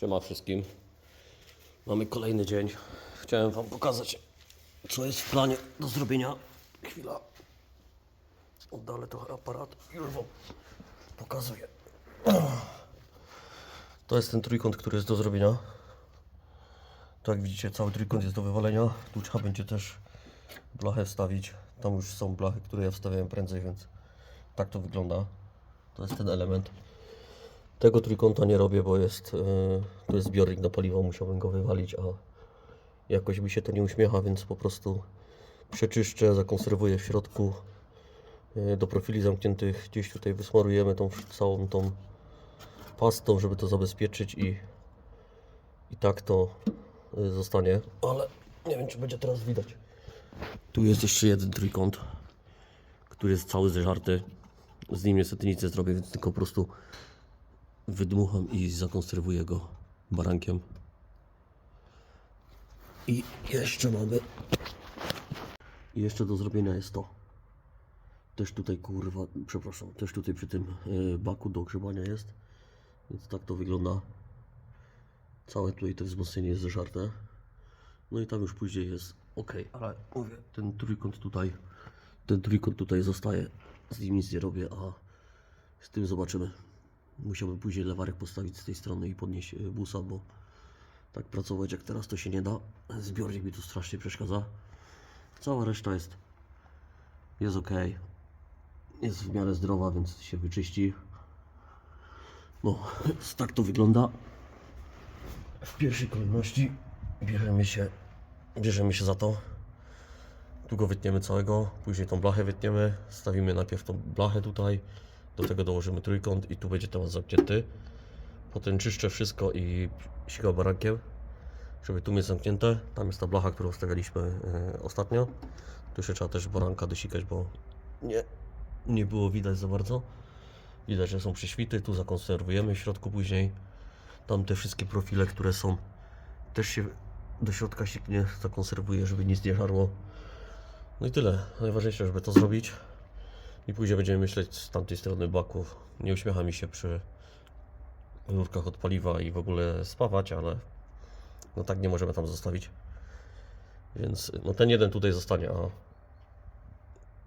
Siema wszystkim. Mamy kolejny dzień. Chciałem Wam pokazać, co jest w planie do zrobienia. Chwila. Oddalę trochę aparat. Już Wam pokazuję. To jest ten trójkąt, który jest do zrobienia. Tak jak widzicie, cały trójkąt jest do wywalenia. Tu trzeba będzie też blachę wstawić. Tam już są blachy, które ja wstawiałem prędzej, więc tak to wygląda. To jest ten element. Tego trójkąta nie robię, bo jest, yy, to jest zbiornik na paliwo, musiałbym go wywalić, a jakoś mi się to nie uśmiecha, więc po prostu przeczyszczę, zakonserwuję w środku. Yy, do profili zamkniętych gdzieś tutaj wysmarujemy tą całą tą pastą, żeby to zabezpieczyć i, i tak to yy, zostanie. Ale nie wiem, czy będzie teraz widać. Tu jest jeszcze jeden trójkąt, który jest cały zeżarty. Z nim niestety nic nie zrobię, więc tylko po prostu wydmucham i zakonserwuję go barankiem. I jeszcze mamy. I jeszcze do zrobienia jest to. Też tutaj kurwa, przepraszam, też tutaj przy tym y, baku do grzebania jest. Więc tak to wygląda. Całe tutaj to wzmocnienie jest zeżarte. No i tam już później jest ok, ale mówię, ten trójkąt tutaj, ten trójkąt tutaj zostaje. Z nim nic nie robię, a z tym zobaczymy. Musiałbym później lewarek postawić z tej strony i podnieść y, busa, bo tak pracować jak teraz to się nie da. Zbiornik mi tu strasznie przeszkadza. Cała reszta jest jest ok. Jest w miarę zdrowa, więc się wyczyści. No, tak to wygląda. W pierwszej kolejności bierzemy się, bierzemy się za to. Tu go wytniemy całego, później tą blachę wytniemy, stawimy najpierw tą blachę tutaj, do tego dołożymy trójkąt i tu będzie temat zamknięty. Potem czyszczę wszystko i sikam barankiem, żeby tu mieć zamknięte. Tam jest ta blacha, którą stawialiśmy e, ostatnio. Tu się trzeba też baranka dosikać, bo nie, nie było widać za bardzo. Widać, że są prześwity, tu zakonserwujemy w środku później. Tam te wszystkie profile, które są, też się do środka siknie, zakonserwuje, żeby nic nie żarło. No i tyle. Najważniejsze, żeby to zrobić. I później będziemy myśleć z tamtej strony baków. Nie uśmiecha mi się przy rurkach od paliwa i w ogóle spawać, ale no tak nie możemy tam zostawić. Więc no ten jeden tutaj zostanie, a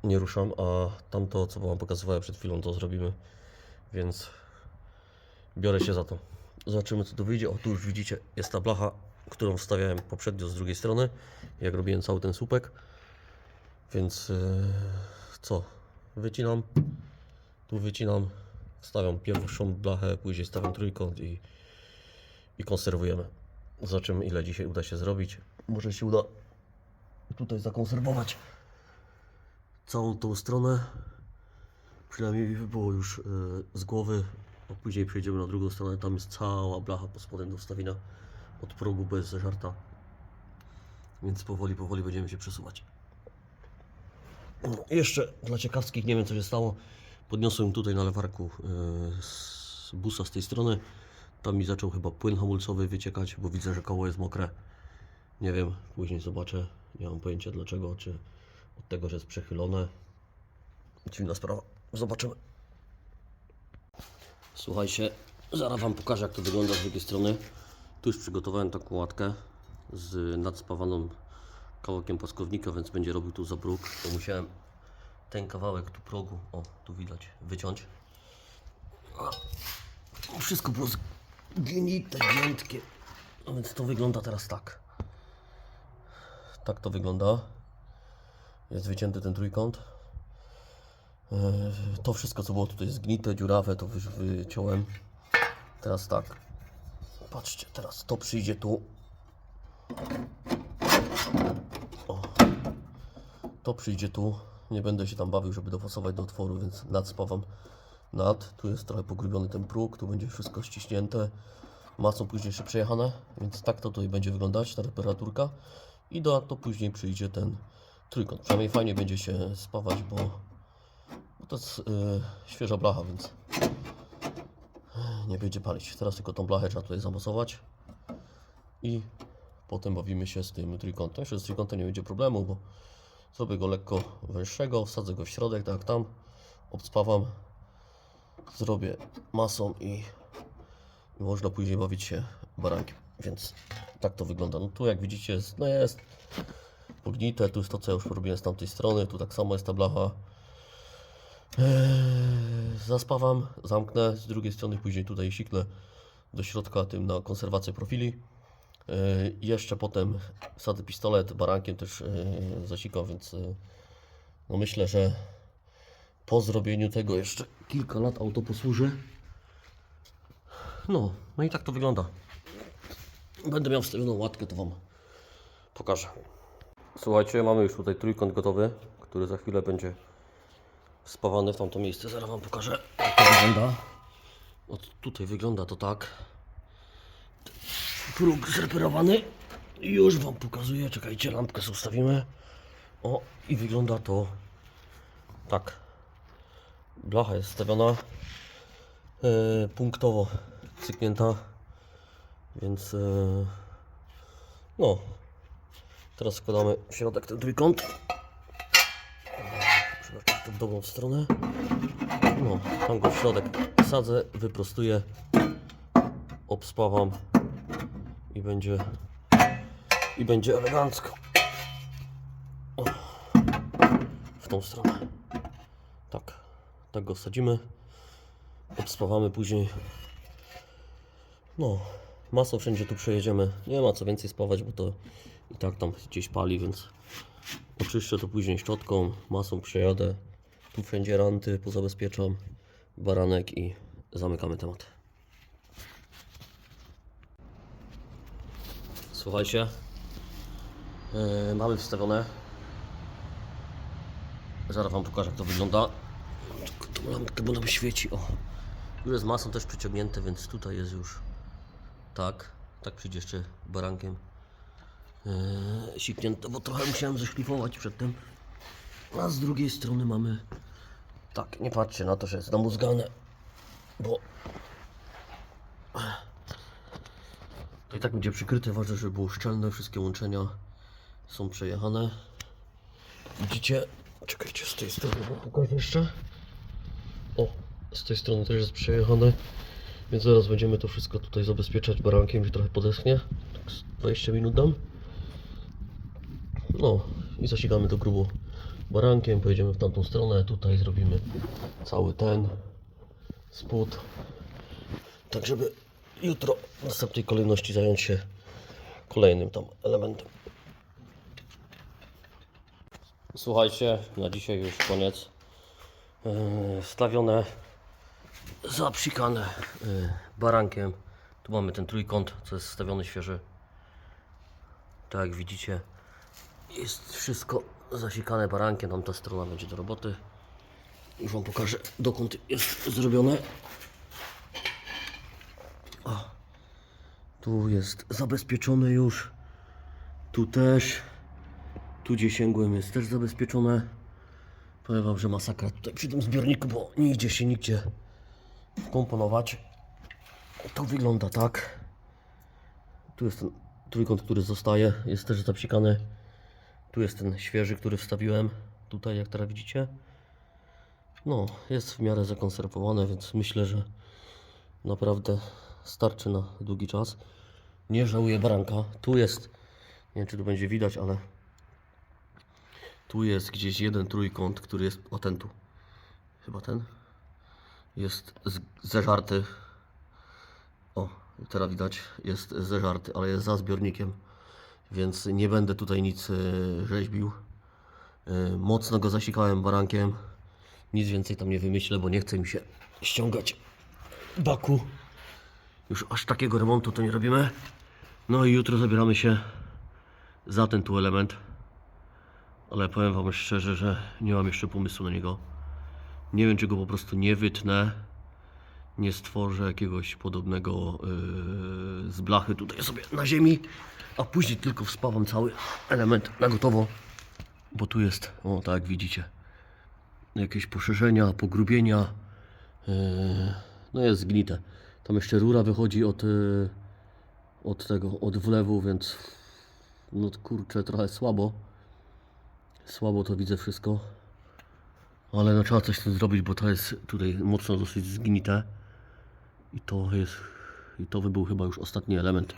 nie ruszam, a tamto, co Wam pokazywałem przed chwilą, to zrobimy. Więc biorę się za to. Zobaczymy, co tu wyjdzie. O, tu już widzicie, jest ta blacha, którą wstawiałem poprzednio z drugiej strony, jak robiłem cały ten słupek. Więc yy, co? Wycinam, tu wycinam, stawiam pierwszą blachę, później stawiam trójkąt i, i konserwujemy. Zobaczymy, ile dzisiaj uda się zrobić. Może się uda tutaj zakonserwować całą tą stronę. Przynajmniej by było już yy, z głowy. A później przejdziemy na drugą stronę. Tam jest cała blacha pod spodem do wstawienia od progu bez żarta. Więc powoli, powoli będziemy się przesuwać. Jeszcze dla ciekawskich, nie wiem co się stało. Podniosłem tutaj na lewarku z busa z tej strony. Tam mi zaczął chyba płyn hamulcowy wyciekać, bo widzę, że koło jest mokre. Nie wiem, później zobaczę. Nie mam pojęcia dlaczego, czy od tego, że jest przechylone. Dziwna sprawa. Zobaczymy. Słuchajcie, zaraz Wam pokażę, jak to wygląda z drugiej strony. Tu już przygotowałem taką łatkę z nadspawaną kawałkiem płaskownika, więc będzie robił tu zabruk. To musiałem ten kawałek tu progu, o tu widać, wyciąć. Wszystko było zgnite, giętkie. A więc to wygląda teraz tak. Tak to wygląda. Jest wycięty ten trójkąt. Yy, To wszystko, co było tutaj zgnite, dziurawe, to wy- wyciąłem. Teraz tak. Patrzcie, teraz to przyjdzie tu. O. To przyjdzie tu. Nie będę się tam bawił, żeby dopasować do otworu, więc nadspawam nad. Tu jest trochę pogrubiony ten próg, tu będzie wszystko ściśnięte. Masą później jeszcze przejechane, więc tak to tutaj będzie wyglądać, ta temperaturka. I do to później przyjdzie ten trójkąt. Przynajmniej fajnie będzie się spawać, bo, bo to jest yy, świeża blacha, więc nie będzie palić. Teraz tylko tą blachę trzeba tutaj zamocować i potem bawimy się z tym trójkątem. Jeszcze z trójkątem nie będzie problemu, bo zrobię go lekko węższego, wsadzę go w środek, tak tam, obspawam, zrobię masą i można później bawić się barankiem. Więc tak to wygląda. No tu jak widzicie jest, no jest pognite, tu jest to co ja już porobiłem z tamtej strony, tu tak samo jest ta blacha. Eee, zaspawam, zamknę z drugiej strony, później tutaj siknę do środka tym na konserwację profili. Jeszcze potem wsadzę pistolet, barankiem też eee, zasikam, więc eee, no myślę, że po zrobieniu tego jeszcze kilka lat auto posłuży. No, no i tak to wygląda. Będę miał wstawioną łatkę, to Wam pokażę. Słuchajcie, mamy już tutaj trójkąt gotowy, który za chwilę będzie spawany w tamto miejsce. Zaraz Wam pokażę, jak to wygląda. Od tutaj wygląda to tak. Próg zreperowany. Już Wam pokazuję. Czekajcie, lampkę sobie. O, i wygląda to tak. Blacha jest stawiona e, punktowo cyknięta, więc e, no. Teraz składamy w środek ten trójkąt. Przepraszam, to w dobrą stronę. No, tam go w środek sadzę, wyprostuję, obspawam i będzie i będzie elegancko. O, w tą stronę. Tak, tak go sadzimy. Obspawamy później. No, masą wszędzie tu przejedziemy. Nie ma co więcej spawać, bo to i tak tam gdzieś pali, więc oczyszczę to później szczotką, masą przejadę. Tu wszędzie ranty pozabezpieczam, baranek i zamykamy temat. Słuchajcie, yy, mamy wstawione. Zaraz Wam pokażę jak to wygląda. Tylko tą lampkę, bo nam świeci. O, już jest masą też przyciągnięte, więc tutaj jest już tak. Tak przyjdzie jeszcze barankiem yy, siknięte, bo trochę musiałem zeszlifować przedtem. A z drugiej strony mamy tak, nie patrzcie na to, że jest namuzgane, bo to i tak będzie przykryte. Ważne, żeby było szczelne, wszystkie łączenia są przejechane. Widzicie? Czekajcie, z tej strony wam pokażę jeszcze. O, z tej strony też jest przejechane. Więc zaraz będziemy to wszystko tutaj zabezpieczać barankiem, że trochę podeschnie. Tak z 20 minut dam. No i zasikamy to grubo barankiem, pojedziemy w tamtą stronę, tutaj zrobimy cały ten spód. Tak żeby jutro w następnej kolejności zająć się kolejnym tam elementem. Słuchajcie, na dzisiaj już koniec. Yy, Stawione, zapsikane yy, barankiem. Tu mamy ten trójkąt, co jest stawiony świeży. Tak jak widzicie, jest wszystko zasikane barankiem. Tam ta strona będzie do roboty. Już Wam pokażę, dokąd jest zrobione. O, tu jest zabezpieczone już. Tu też. Tu gdzie sięgłem jest też zabezpieczone. Powiem Wam, że masakra tutaj przy tym zbiorniku, bo nie idzie się nigdzie wkomponować. To wygląda tak. Tu jest ten trójkąt, który zostaje, jest też zapsikany. Tu jest ten świeży, który wstawiłem. Tutaj, jak teraz widzicie. No, jest w miarę zakonserwowane, więc myślę, że naprawdę starczy na długi czas. Nie żałuję baranka. Tu jest, nie wiem czy tu będzie widać, ale tu jest gdzieś jeden trójkąt, który jest, o ten tu, chyba ten, jest zeżarty. O, teraz widać, jest zeżarty, ale jest za zbiornikiem, więc nie będę tutaj nic e, rzeźbił. E, Mocno go zasikałem barankiem. Nic więcej tam nie wymyślę, bo nie chce mi się ściągać baku. Już aż takiego remontu to nie robimy. No i jutro zabieramy się za ten tu element. Ale powiem Wam szczerze, że nie mam jeszcze pomysłu na niego. Nie wiem, czy go po prostu nie wytnę. Nie stworzę jakiegoś podobnego yy, z blachy tutaj sobie na ziemi, a później tylko wspawam cały element na gotowo. Bo tu jest, o tak widzicie, jakieś poszerzenia, pogrubienia. Yy, no jest zgnite. Tam jeszcze rura wychodzi od, yy, od tego, od wlewu, więc no kurczę, trochę słabo. Słabo to widzę wszystko. Ale no trzeba coś z tym zrobić, bo to jest tutaj mocno dosyć zgnite. I to jest I to by był chyba już ostatni element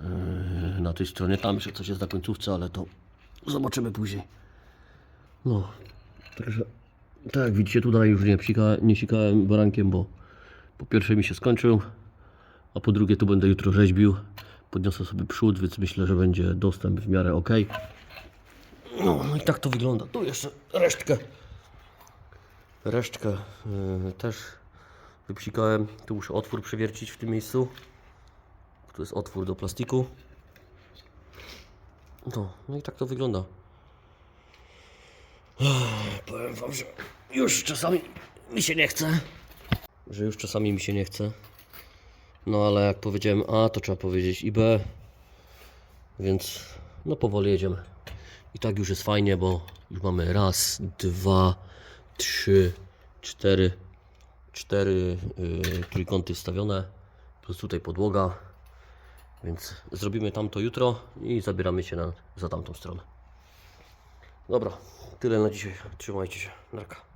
yy, na tej stronie. Tam jeszcze coś jest na końcówce, ale to zobaczymy później. No, także tak jak widzicie, tutaj już nie, psika, nie sikałem barankiem, bo po pierwsze mi się skończył, a po drugie tu będę jutro rzeźbił. Podniosę sobie przód, więc myślę, że będzie dostęp w miarę ok. No, no i tak to wygląda. Tu jeszcze resztkę. Resztkę yy, też wypsikałem. Tu muszę otwór przewiercić w tym miejscu. Tu jest otwór do plastiku. No, no i tak to wygląda. Powiem wam, że już czasami mi się nie chce. Że już czasami mi się nie chce. No ale jak powiedziałem A, to trzeba powiedzieć i B. Więc no powoli jedziemy. I tak już jest fajnie, bo już mamy raz, dwa, trzy, cztery, cztery yy, trójkąty wstawione. Plus tutaj podłoga. Więc zrobimy tamto jutro i zabieramy się na, za tamtą stronę. Dobra, tyle na dzisiaj. Trzymajcie się. Narka.